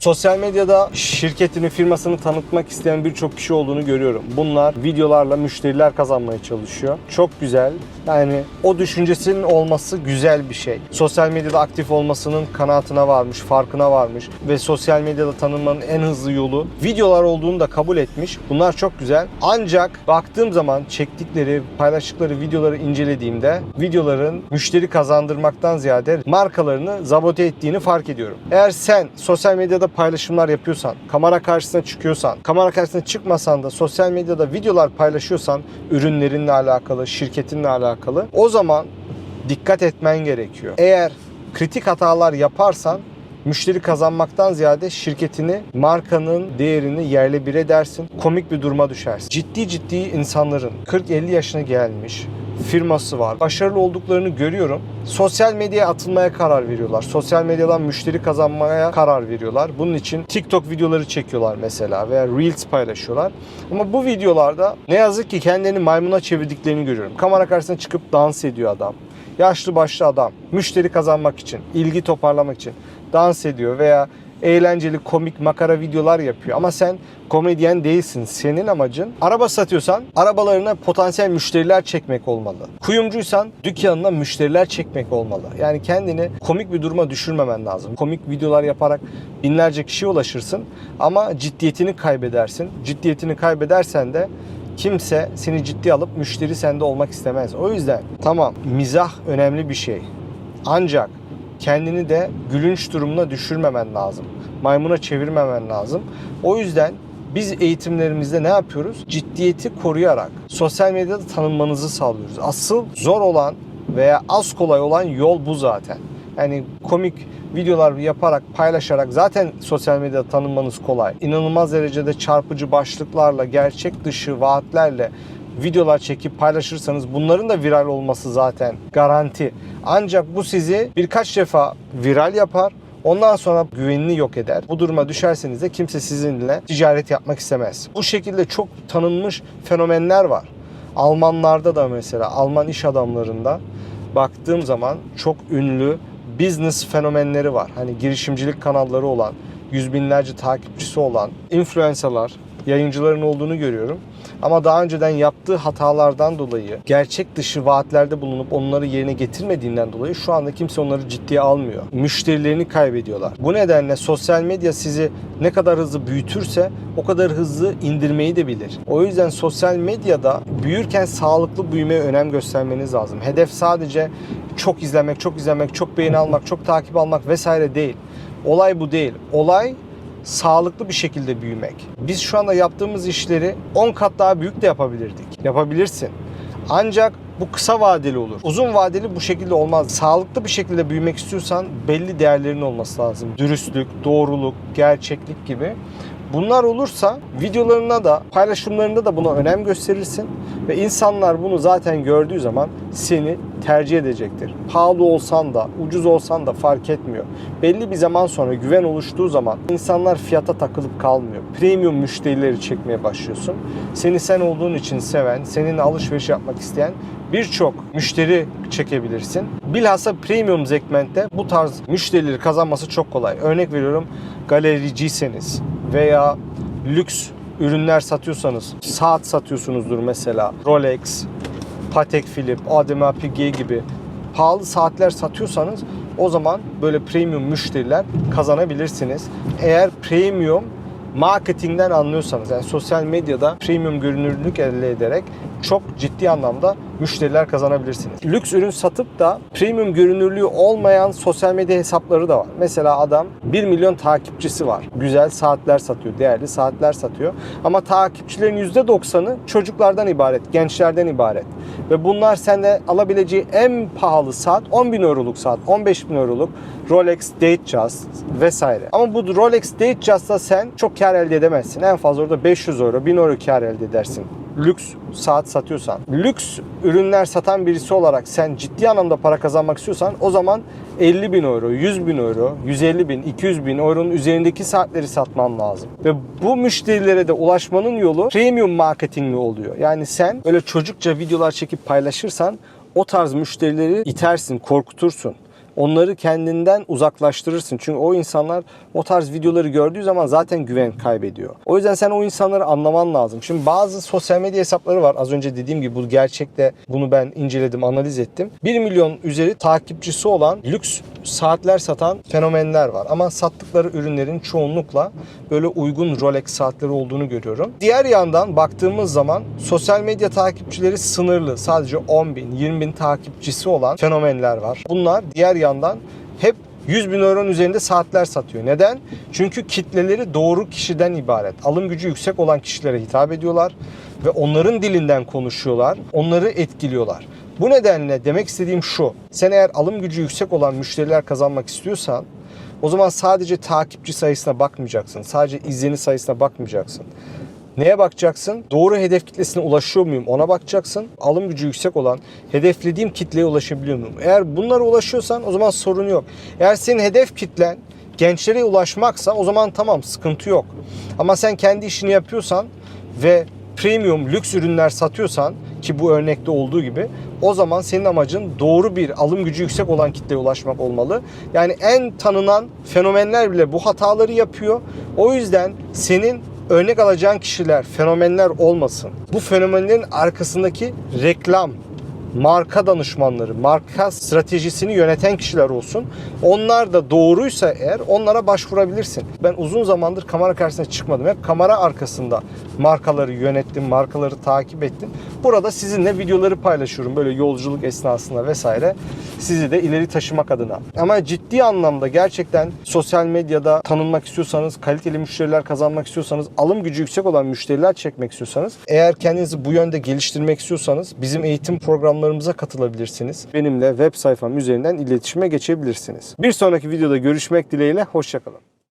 Sosyal medyada şirketini, firmasını tanıtmak isteyen birçok kişi olduğunu görüyorum. Bunlar videolarla müşteriler kazanmaya çalışıyor. Çok güzel. Yani o düşüncesinin olması güzel bir şey. Sosyal medyada aktif olmasının kanaatine varmış, farkına varmış ve sosyal medyada tanınmanın en hızlı yolu videolar olduğunu da kabul etmiş. Bunlar çok güzel. Ancak baktığım zaman çektikleri, paylaştıkları videoları incelediğimde videoların müşteri kazandırmaktan ziyade markalarını sabote ettiğini fark ediyorum. Eğer sen sosyal medyada paylaşımlar yapıyorsan, kamera karşısına çıkıyorsan, kamera karşısına çıkmasan da sosyal medyada videolar paylaşıyorsan ürünlerinle alakalı, şirketinle alakalı o zaman dikkat etmen gerekiyor. Eğer kritik hatalar yaparsan müşteri kazanmaktan ziyade şirketini, markanın değerini yerle bir edersin. Komik bir duruma düşersin. Ciddi ciddi insanların 40-50 yaşına gelmiş firması var. Başarılı olduklarını görüyorum. Sosyal medyaya atılmaya karar veriyorlar. Sosyal medyadan müşteri kazanmaya karar veriyorlar. Bunun için TikTok videoları çekiyorlar mesela veya Reels paylaşıyorlar. Ama bu videolarda ne yazık ki kendini maymuna çevirdiklerini görüyorum. Kamera karşısına çıkıp dans ediyor adam. Yaşlı başlı adam müşteri kazanmak için, ilgi toparlamak için dans ediyor veya eğlenceli komik makara videolar yapıyor. Ama sen komedyen değilsin. Senin amacın araba satıyorsan arabalarına potansiyel müşteriler çekmek olmalı. Kuyumcuysan dükkanına müşteriler çekmek olmalı. Yani kendini komik bir duruma düşürmemen lazım. Komik videolar yaparak binlerce kişiye ulaşırsın ama ciddiyetini kaybedersin. Ciddiyetini kaybedersen de kimse seni ciddi alıp müşteri sende olmak istemez. O yüzden tamam mizah önemli bir şey. Ancak kendini de gülünç durumuna düşürmemen lazım. Maymuna çevirmemen lazım. O yüzden biz eğitimlerimizde ne yapıyoruz? Ciddiyeti koruyarak sosyal medyada tanınmanızı sağlıyoruz. Asıl zor olan veya az kolay olan yol bu zaten. Yani komik videolar yaparak, paylaşarak zaten sosyal medyada tanınmanız kolay. İnanılmaz derecede çarpıcı başlıklarla, gerçek dışı vaatlerle videolar çekip paylaşırsanız bunların da viral olması zaten garanti. Ancak bu sizi birkaç defa viral yapar. Ondan sonra güvenini yok eder. Bu duruma düşerseniz de kimse sizinle ticaret yapmak istemez. Bu şekilde çok tanınmış fenomenler var. Almanlarda da mesela Alman iş adamlarında baktığım zaman çok ünlü business fenomenleri var. Hani girişimcilik kanalları olan, yüz binlerce takipçisi olan influencerlar, yayıncıların olduğunu görüyorum. Ama daha önceden yaptığı hatalardan dolayı, gerçek dışı vaatlerde bulunup onları yerine getirmediğinden dolayı şu anda kimse onları ciddiye almıyor. Müşterilerini kaybediyorlar. Bu nedenle sosyal medya sizi ne kadar hızlı büyütürse o kadar hızlı indirmeyi de bilir. O yüzden sosyal medyada büyürken sağlıklı büyümeye önem göstermeniz lazım. Hedef sadece çok izlemek, çok izlemek, çok beğeni almak, çok takip almak vesaire değil. Olay bu değil. Olay sağlıklı bir şekilde büyümek. Biz şu anda yaptığımız işleri 10 kat daha büyük de yapabilirdik. Yapabilirsin. Ancak bu kısa vadeli olur. Uzun vadeli bu şekilde olmaz. Sağlıklı bir şekilde büyümek istiyorsan belli değerlerin olması lazım. Dürüstlük, doğruluk, gerçeklik gibi. Bunlar olursa videolarına da paylaşımlarında da buna önem gösterirsin ve insanlar bunu zaten gördüğü zaman seni tercih edecektir. Pahalı olsan da, ucuz olsan da fark etmiyor. Belli bir zaman sonra güven oluştuğu zaman insanlar fiyata takılıp kalmıyor. Premium müşterileri çekmeye başlıyorsun. Seni sen olduğun için seven, seninle alışveriş yapmak isteyen birçok müşteri çekebilirsin. Bilhassa premium segmentte bu tarz müşterileri kazanması çok kolay. Örnek veriyorum galericiyseniz veya lüks ürünler satıyorsanız, saat satıyorsunuzdur mesela. Rolex, Patek Philippe, Audemars Piguet gibi pahalı saatler satıyorsanız o zaman böyle premium müşteriler kazanabilirsiniz. Eğer premium marketingden anlıyorsanız yani sosyal medyada premium görünürlük elde ederek çok ciddi anlamda müşteriler kazanabilirsiniz. Lüks ürün satıp da premium görünürlüğü olmayan sosyal medya hesapları da var. Mesela adam 1 milyon takipçisi var. Güzel saatler satıyor, değerli saatler satıyor. Ama takipçilerin %90'ı çocuklardan ibaret, gençlerden ibaret. Ve bunlar sende alabileceği en pahalı saat 10 bin euroluk saat, 15 bin euroluk Rolex Datejust vesaire. Ama bu Rolex Datejust'ta sen çok kar elde edemezsin. En fazla orada 500 euro, 1000 euro kar elde edersin lüks saat satıyorsan, lüks ürünler satan birisi olarak sen ciddi anlamda para kazanmak istiyorsan o zaman 50 bin euro, 100 bin euro, 150 bin, 200 bin euronun üzerindeki saatleri satman lazım. Ve bu müşterilere de ulaşmanın yolu premium marketingli oluyor. Yani sen öyle çocukça videolar çekip paylaşırsan o tarz müşterileri itersin, korkutursun. Onları kendinden uzaklaştırırsın. Çünkü o insanlar o tarz videoları gördüğü zaman zaten güven kaybediyor. O yüzden sen o insanları anlaman lazım. Şimdi bazı sosyal medya hesapları var. Az önce dediğim gibi bu gerçekte bunu ben inceledim, analiz ettim. 1 milyon üzeri takipçisi olan lüks saatler satan fenomenler var. Ama sattıkları ürünlerin çoğunlukla böyle uygun Rolex saatleri olduğunu görüyorum. Diğer yandan baktığımız zaman sosyal medya takipçileri sınırlı. Sadece 10 bin, 20 bin takipçisi olan fenomenler var. Bunlar diğer yandan hep 100 bin euronun üzerinde saatler satıyor. Neden? Çünkü kitleleri doğru kişiden ibaret. Alım gücü yüksek olan kişilere hitap ediyorlar ve onların dilinden konuşuyorlar. Onları etkiliyorlar. Bu nedenle demek istediğim şu. Sen eğer alım gücü yüksek olan müşteriler kazanmak istiyorsan o zaman sadece takipçi sayısına bakmayacaksın. Sadece izleni sayısına bakmayacaksın. Neye bakacaksın? Doğru hedef kitlesine ulaşıyor muyum? Ona bakacaksın. Alım gücü yüksek olan hedeflediğim kitleye ulaşabiliyor muyum? Eğer bunlara ulaşıyorsan o zaman sorun yok. Eğer senin hedef kitlen gençlere ulaşmaksa o zaman tamam sıkıntı yok. Ama sen kendi işini yapıyorsan ve premium lüks ürünler satıyorsan ki bu örnekte olduğu gibi o zaman senin amacın doğru bir alım gücü yüksek olan kitleye ulaşmak olmalı. Yani en tanınan fenomenler bile bu hataları yapıyor. O yüzden senin örnek alacağın kişiler fenomenler olmasın. Bu fenomenlerin arkasındaki reklam, marka danışmanları, marka stratejisini yöneten kişiler olsun. Onlar da doğruysa eğer onlara başvurabilirsin. Ben uzun zamandır kamera karşısına çıkmadım. Hep kamera arkasında markaları yönettim, markaları takip ettim. Burada sizinle videoları paylaşıyorum böyle yolculuk esnasında vesaire. Sizi de ileri taşımak adına. Ama ciddi anlamda gerçekten sosyal medyada tanınmak istiyorsanız, kaliteli müşteriler kazanmak istiyorsanız, alım gücü yüksek olan müşteriler çekmek istiyorsanız, eğer kendinizi bu yönde geliştirmek istiyorsanız bizim eğitim programlarımıza katılabilirsiniz. Benimle web sayfam üzerinden iletişime geçebilirsiniz. Bir sonraki videoda görüşmek dileğiyle, hoşçakalın.